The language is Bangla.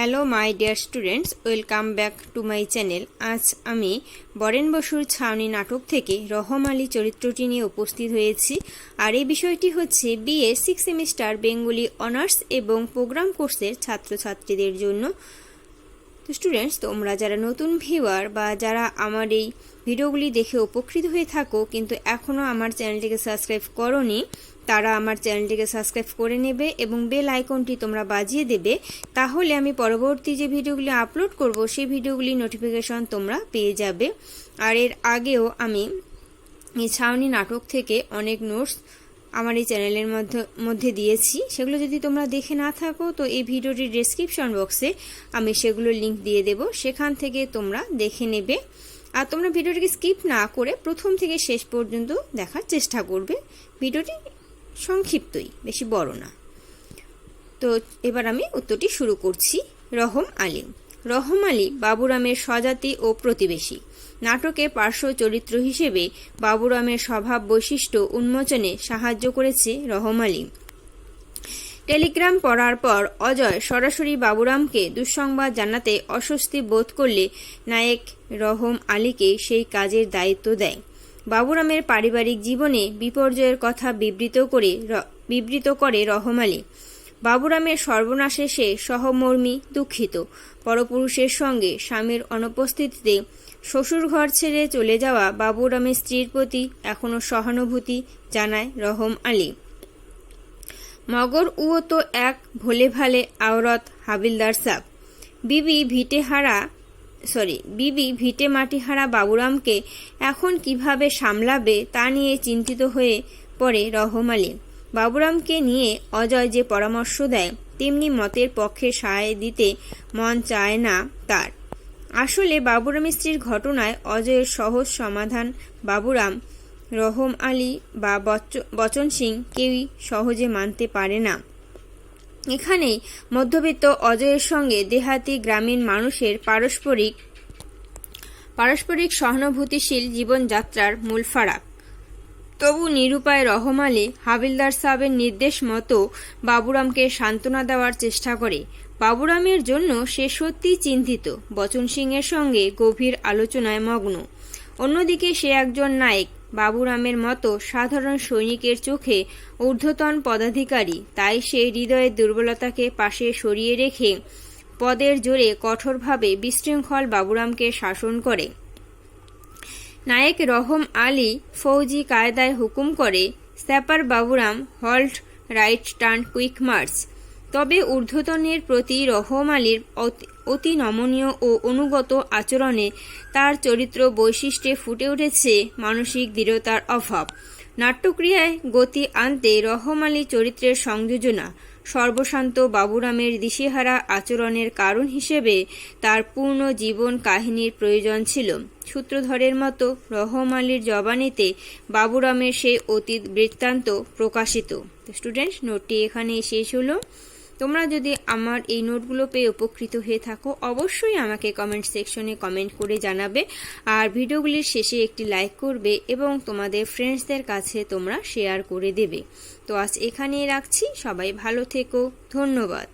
Hello my dear students welcome back to my channel আজ আমি বরেন বসুর ছাউনি নাটক থেকে রহম আলী চরিত্রটি নিয়ে উপস্থিত হয়েছি। আর এই বিষয়টি হচ্ছে BA six semester Bengali honours এবং প্রোগ্রাম কোর্সের ছাত্রছাত্রীদের জন্য। তো স্টুডেন্টস তোমরা যারা নতুন ভিউয়ার বা যারা আমার এই ভিডিওগুলি দেখে উপকৃত হয়ে থাকো, কিন্তু এখনও আমার চ্যানেলটিকে সাবস্ক্রাইব করনি তারা আমার চ্যানেলটিকে সাবস্ক্রাইব করে নেবে এবং বেল আইকনটি তোমরা বাজিয়ে দেবে, তাহলে আমি পরবর্তী যে ভিডিওগুলি আপলোড করব, সেই ভিডিওগুলি নোটিফিকেশন তোমরা পেয়ে যাবে। আর এর আগেও আমি এই ছাউনি নাটক থেকে অনেক নোটস আমার এই চ্যানেলের মধ্যে মধ্যে দিয়েছি। সেগুলো যদি তোমরা দেখে না থাকো, তো এই ভিডিওটির ডেসক্রিপশন বক্সে আমি সেগুলো লিংক দিয়ে দেব। সেখান থেকে তোমরা দেখে নেবে। আর তোমরা ভিডিওটিকে স্কিপ না করে প্রথম থেকে শেষ পর্যন্ত দেখার চেষ্টা করবে। ভিডিওটি সংক্ষিপ্তই, বেশি বড় না। তো এবার আমি উত্তরটি শুরু করছি, রহম আলী। রহম আলী বাবুরামের স্বজাতি ও প্রতিবেশী। নাটকে পার্শ্ব চরিত্র হিসেবে বাবুরামের স্বভাব বৈশিষ্ট্য উন্মোচনে সাহায্য করেছে রহম আলী। টেলিগ্রাম পড়ার পর অজয় সরাসরি বাবুরামকে দুঃসংবাদ জানাতে অস্বস্তি বোধ করলে নায়ক রহম আলীকে সেই কাজের দায়িত্ব দেয়। বাবুরামের পারিবারিক জীবনে বিপর্যয়ের কথা বিবৃত করে বিবৃত করে রহম আলী। বাবুরামের সর্বনাশে সে সহমর্মী দুঃখিত। পরপুরুষের সঙ্গে স্বামীর অনুপস্থিতিতে শ্বশুর ঘর ছেড়ে চলে যাওয়া বাবুরামের স্ত্রীর প্রতি এখনও সহানুভূতি জানায় রহম আলী। মগর উও তো এক ভোলে ভালে আওরত হাবিলদার সাহ। বিবি ভিটেহারা সরি, বিবি ভিটে মাটিহারা বাবুরামকে এখন কীভাবে সামলাবে তা নিয়ে চিন্তিত হয়ে পড়ে রহম আলী। বাবুরামকে নিয়ে অজয় যে পরামর্শ দেয়, তেমনি মতের পক্ষে সায় দিতে মন চায় না তার। আসলে বাবুরাম স্ত্রীর ঘটনায় অজয়ের সহজ সমাধান বাবুরাম, রহম আলী বা বচন সিং কেউই সহজে মানতে পারে না। এখানেই মধ্যবিত্ত অজয়ের সঙ্গে দেহাতি গ্রামীণ মানুষের পারস্পরিক পারস্পরিক সহানুভূতিশীল জীবনযাত্রার মূল ফারাক। তবু নিরুপায় রহম আলী হাবিলদার সাহেবের নির্দেশ মতো বাবুরামকে সান্ত্বনা দেওয়ার চেষ্টা করে। বাবুরামের জন্য সে সত্যিই চিন্তিত। বচন সিংয়ের সঙ্গে গভীর আলোচনায় মগ্ন। অন্যদিকে সে একজন নায়ক বাবুরামের মতো সাধারণ সৈনিকের চোখে ঊর্ধ্বতন পদাধিকারী, তাই সে হৃদয়ের দুর্বলতাকে পাশে সরিয়ে রেখে পদের জোরে কঠোরভাবে বিশৃঙ্খল বাবুরামকে শাসন করে। নায়েক রহম আলী ফৌজি কায়দায় হুকুম করে, sapper Baburam, halt, right turn, quick march. তবে ঊর্ধ্বতনের প্রতি রহম আলীর অতি নমনীয় ও অনুগত আচরণে তার চরিত্র বৈশিষ্ট্যে ফুটে উঠেছে মানসিক দৃঢ়তার অভাব। নাট্যক্রিয়ায় গতি আনতে রহম আলী চরিত্রের সংযোজনা, সর্বশান্ত বাবুরামের দিশেহারা আচরণের কারণ হিসেবে তার পূর্ণ জীবন কাহিনীর প্রয়োজন ছিল। সূত্রধরের মতো রহম আলীর জবানিতে বাবুরামের সেই অতীত বৃত্তান্ত প্রকাশিত। স্টুডেন্ট নোটটি এখানে শেষ হলো। তোমরা যদি আমার এই নোটগুলো পেয়ে উপকৃত হয়ে থাকো, অবশ্যই আমাকে কমেন্ট সেকশনে কমেন্ট করে জানাবে। আর ভিডিওগুলির শেষে একটি লাইক করবে এবং তোমাদের ফ্রেন্ডসদের কাছে তোমরা শেয়ার করে দেবে। তো আজ এখানেই রাখছি। সবাই ভালো থেকো। ধন্যবাদ।